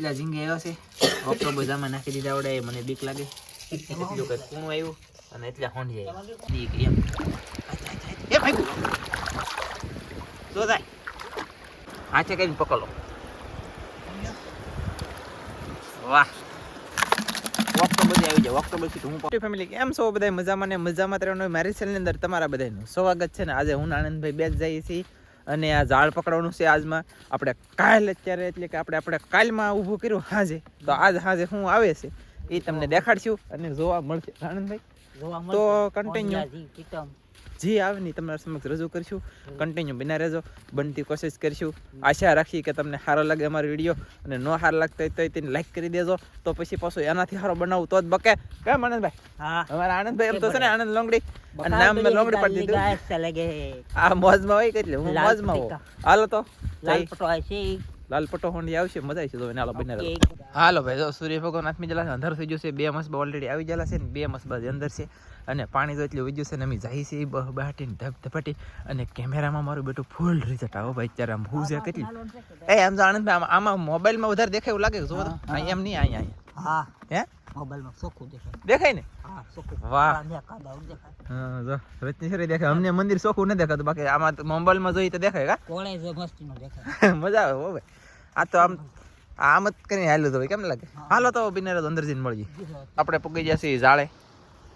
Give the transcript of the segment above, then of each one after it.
પેલા ઝીંગે આવ્યા છે. ઓક્ટો બધામાં નાખી દીધા આવડે મને બીક લાગે. એટલું કે કૂણું આવ્યું અને એટલે હોંડી આવ્યા. બીક એમ. એ ભાઈ તો જાય. હાથે કરીને પકડો. વાહ. જાય. ફેમિલી કેમ છો? બધા મજામાં ને? મજામાં રહેવાનું મારી સેલની અંદર તમારા બધાનું સ્વાગત છે ને આજે હું આનંદભાઈ બે જ જઈએ છીએ. અને આ ઝાડ પકડવાનું છે આજમાં. આપણે કાલ અત્યારે એટલે કે આપણે આપણે કાલમાં ઊભું કર્યું હાજે. તો આજ હાજે શું આવે છે એ તમને દેખાડશું અને જોવા મળશે. આનંદભાઈ તો continue. જે આવે ને તમારા સમક્ષ રજૂ કરીશું. કન્ટિન્યુ બિના રહેજો. બનતી કોશિશ કરીશું. આશા રાખી કે તમને સારો લાગે અમારો વીડિયો. અને નો સારો લાગતો હોય તો તેને લાઈક કરી દેજો. તો પછી પાછું એનાથી સારો બનાવું તો જ બકે. કેમ આનંદભાઈ? હા. અમારા આનંદભાઈ એમ તો છે ને આનંદ લોંગડી. અને નામ મેં લોંગડી પાડી દીધું. આ મોજમાં હોય કે એટલે હું મોજમાં હોઉં? હાલો તો. લાલ પટો છે લાલ પટ્ટો હોંડી આવશે મજા આવશે તો એને હાલો બને હાલો ભાઈ જો સૂર્ય ભગવાન હાથમી જલા છે અંધાર થઈ ગયું છે બે મસબા ઓલરેડી આવી ગયેલા છે ને બે મસબા જે અંદર છે. અને પાણી તો એટલું વીજ્યું છે ને અમે જાય છે બહાટીને ધપ ધપાટી. અને કેમેરામાં મારું બેટું ફૂલ રિઝલ્ટ આવો ભાઈ અત્યારે આમ હું છે કેટલી? એ આમ તો આનંદ આમાં મોબાઈલમાં વધારે દેખાય એવું લાગે. અહીં એમ નહીં અહીંયા હા. હે? મોબાઈલમાં ચોખ્ખું દેખાય. દેખાય ને? જો તો દેખાય જે મજા આવે આ તો આમ આમ જ કરીને હાલ્યું તો કેમ લાગે? હાલો તો બિનારે અંદર જઈને મળીએ. આપણે પકડી જશે જાળે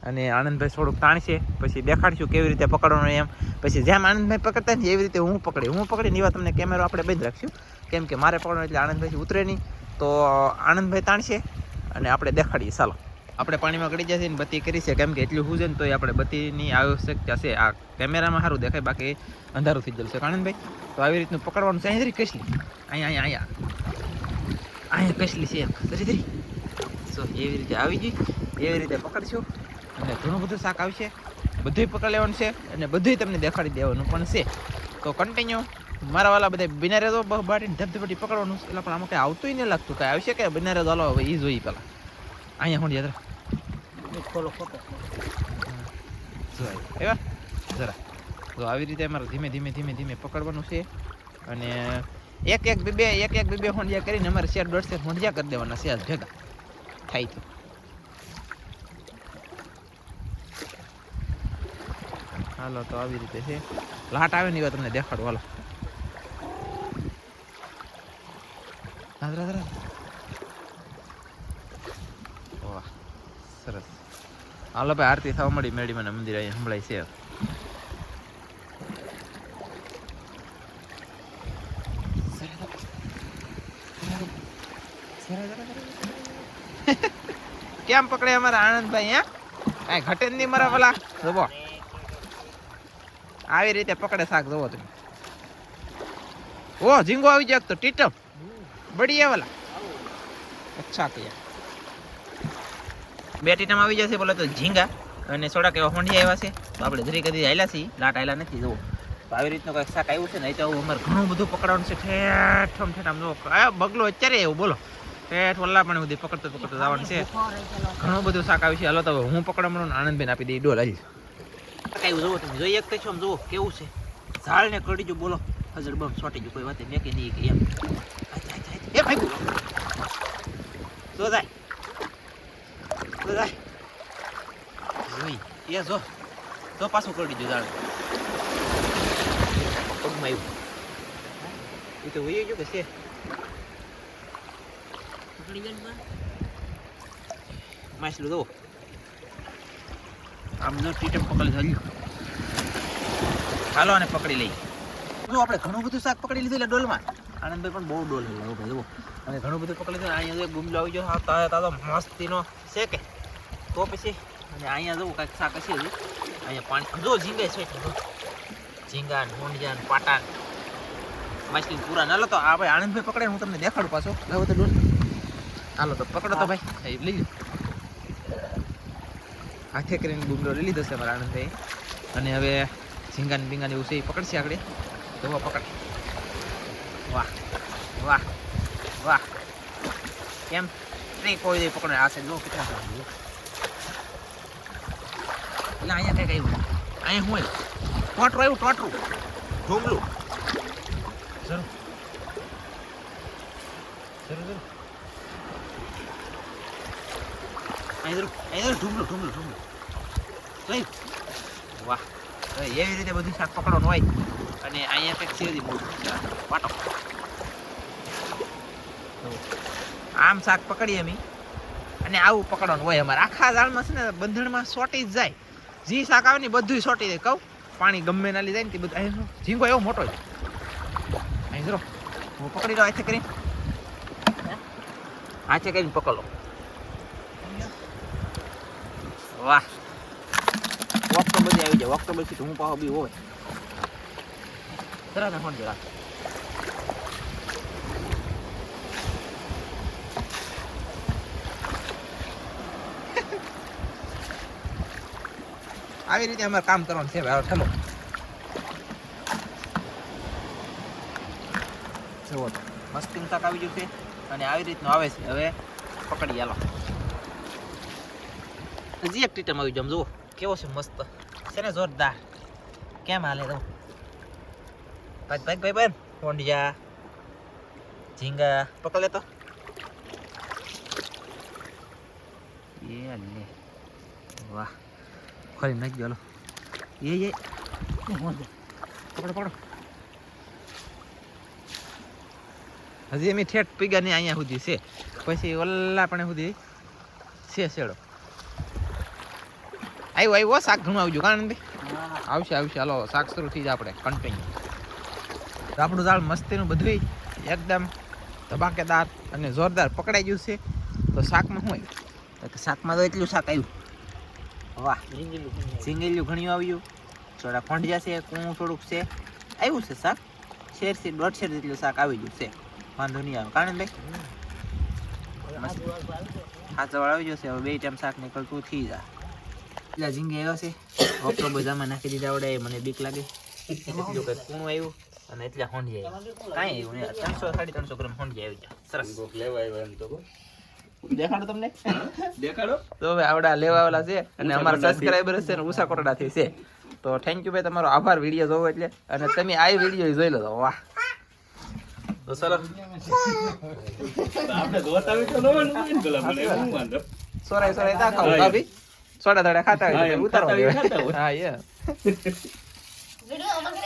અને આનંદભાઈ થોડુંક તાણશે પછી દેખાડશું કેવી રીતે પકડવાનું એમ. પછી જેમ આનંદભાઈ પકડતા ને એવી રીતે હું પકડી. હું પકડીને એવા તમને કેમેરો આપણે બંધ રાખશું. કેમ કે મારે પકડવાનું એટલે આનંદભાઈ ઉતરે નહીં. તો આનંદભાઈ તાણશે અને આપણે દેખાડીએ. ચાલો. આપણે પાણીમાં ગળી જશે ને બત્તી કરી છે, કેમ કે એટલું હું છે ને તો આપણે બત્તીની આવશ્યકતા છે. આ કેમેરામાં સારું દેખાય, બાકી અંધારું થઈ જશે. આનંદભાઈ તો આવી રીતનું પકડવાનું છે? અહીં કસલી. અહીંયા અહીંયા અહીંયા. અહીંયા કસલી છે એમ. ધરી સો એવી રીતે આવી ગઈ. એવી રીતે પકડશું. અને ઘણું બધું શાક આવશે બધુંય પકડી લેવાનું છે અને બધુંય તમને દેખાડી દેવાનું પણ છે. તો કન્ટિન્યુ મારા વાલા બધા બિનારે તો બાટીને ધબધબટી પકડવાનું એટલે પણ આમાં કંઈ આવતું નહીં લાગતું. કાંઈ આવશે કે બિનારે હાલો, હવે એ જોઈ પેલા. અહીંયા હું યાદ રાખ. જો જરા. તો આવી રીતે અમારે ધીમે ધીમે ધીમે ધીમે પકડવાનું છે. અને એક એક બે એક એક બે હોંડિયા કરીને અમારે શેર દોઢ હોંડિયા કરી દેવાના શેર ભેગા. થાય તો. હાલો, તો આવી રીતે છે. લાટ આવે ને એવા તમને દેખાડો, હાલો. હાજરા. વાહ સરસ હાલો ભાઈ, આરતી થવા મળી, મેળી મને મંદિર અહીંયા સંભળાય છે. કેમ પકડે અમારા આનંદભાઈ હે? કઈ ઘટે નહીં મારા પેલા જોવો. આવી રીતે પકડે શાક, જોવો તમે. ઓ, ઝીંગો આવી જાય તો, ટીટમ. બઢિયા વાલા. અચ્છા કયા બે ટીટમ આવી જશે, બોલે તો ઝીંગા. અને થોડાક એવા હોંડિયા આવ્યા છે. તો આપણે ધરી કદી આવેલા છીએ. લાટ આવેલા નથી, જુઓ. આવી રીતનું કંઈક શાક આવ્યું છે ને તો અમારે ઘણું બધું પકડવાનું છે. ઠેઠમ ઠેઠ આમ આ બગલો અત્યારે એવું, બોલો. ઠેઠ વલ્લા પણ સુધી પકડતો પકડતો જવાનું છે. ઘણું બધું શાક આવ્યું છે. હાલો તો હું પકડવા મળું ને આનંદબેન આપી દઈ ડોલ આવી કાંઈ જુઓ તમે. જોઈ એક છો આમ, જુઓ, કેવું છે. ઝાડ ને કરડી જો, બોલો. હજર બમ છોટી જો, કોઈ વાત મેં કે નહીં એમ. એ ભાઈ જો જાય. જોઈ એ જો. તો પાછું કરી દીધું જાણે પગમાં આવ્યું. એ તો હોય ગયું કે છે? માછલું દો આમ જો ટીટમ પકડી ધર્યું હાલો આને પકડી લઈ. જો આપણે ઘણું બધું શાક પકડી લીધું એટલે ડોલમાં. આનંદભાઈ પણ બહુ ડોલ લાવો ભાઈ જુઓ અને ઘણું બધું પકડી લીધું અહીંયા ગુમલો આવી ગયો તાજો મસ્તીનો છે કે તો પછી અને અહીંયા જવું કાંઈક શાક હશે હજુ. અહીંયા પાણી જો ઝીંગે છે. જો ઝીંગા ને મોંડિયા ને પાટા માછલી પૂરા. ના લો તો આ ભાઈ આનંદભાઈ પકડે હું તમને દેખાડું પાછો. લાવો તો ડોલ. હાલો તો પકડો તો ભાઈ. એ લઈ લો હાથે કરીને ગુમલો લઈ લીધો છે મારા આનંદભાઈ અને હવે ઝીંગા ને બીંગા ને એવું છે એ પકડશે આગળ. તો પકડ. વાહ વાહ વાહ. કેમ? નહીં કોઈ દે પકડે. આ છે લો કેટલા. એટલે અહીંયા કંઈક આવ્યું અહીંયા હું ટોટરું આવ્યું ટોટરું. ઢોંગલું. જરૂર જરૂર જરૂર અહીં અહીં ઢૂમલો ઢૂમલો ઢૂમલો વાહ. એવી રીતે બધું શાક પકડવાનું હોય. અને અહીંયા કંઈક છે પાટો આમ શાક પકડીએ અમે. અને આવું પકડવાનું હોય અમારે. આખા દાળમાં છે ને બંધણમાં સોટી જ જાય. જે શાક આવે ને બધું સોટી દે. કહું, પાણી ગમે ના લીધે ને તે બધું અહીં ઝીંગો એવો મોટો છે. અહીં જો, હું પકડી લો હાથે કરીને. હાથે કરીને પકડો. વાહ. વોક તો બધી આવી જાય વોક તો બધી હું પાવ બી હોય. જરા ને ફોન જરા આવી રીતે અમારે કામ કરવાનું છે. હવે ચાલો જુઓ તો મસ્તીનું શાક આવી ગયું છે અને આવી રીતનું આવે છે. હવે પકડી હાલો. હજી એક ટીટમ આવી જમ જુઓ. કેવો છે મસ્ત. છે ને જોરદાર. કેમ હાલે તો? ભાઈ ભાઈ ભાઈ બેન કોંડિયા ઝીંગા, પકડ તો. એ વાહ. ખરી નાખી ગયો એ એ. પકડો પકડો. હજી એમ ઠેઠ પીગા નહીં અહીંયા સુધી છે. પછી ઓલા પણ સુધી છે શેડો. આવ્યો આવ્યો શાક ઘણું આવજો કારણ ભાઈ આવશે આવશે. હાલો શાક શરૂ થઈ જાય આપણે કન્ટિન્યુ આપણું દાળ મસ્તીનું બધું એકદમ ધબાકેદાર અને જોરદાર પકડાઈ ગયું છે. તો શાકમાં શું આવ્યું? તો શાકમાં તો એટલું શાક આવ્યું. વાહ. સિંગેલિયું ઘણું આવ્યું થોડા ફંડિયા છે કું થોડુંક છે. આવ્યું છે શાક? શેરથી દોઢ શેર જેટલું શાક આવી ગયું છે. વાંધો નહીં આવે. કારણ ભાઈ હાથ વાળ આવી જશે. હવે બે ટાઈમ શાક નીકળતું થઈ જા એટલા ઝીંગે આવ્યો છે. ઓક્ટો બધામાં નાખી દીધા આવડે. મને બીક લાગે. જો કે કૂણું આવ્યું અને એટલા હોંડી આવ્યું. કાંઈ આવ્યું નહીં. ત્રણસો, સાડી ત્રણસો ગ્રામ હોંડી આવી જાય સરસ. દેખાડો તમને? દેખાડો. તો હવે આવડા લેવા આવેલા છે અને અમારા સબસ્ક્રાઇબર છે ને ઉષા કોટડાથી છે. તો થેન્ક યુ ભાઈ તમારો આભાર વીડિયો જોવો એટલે. અને તમે આ વીડિયો જોઈ લો તો વાહ. તો ચલો આપણે ગોતાવી તો ન હોય ગલા મને હું વાંધો? સોરાય સોરાય તા ખાવ ભાભી. સોડા દડા ખાતા હોય હોય. હા યે. વિડિયો અમારે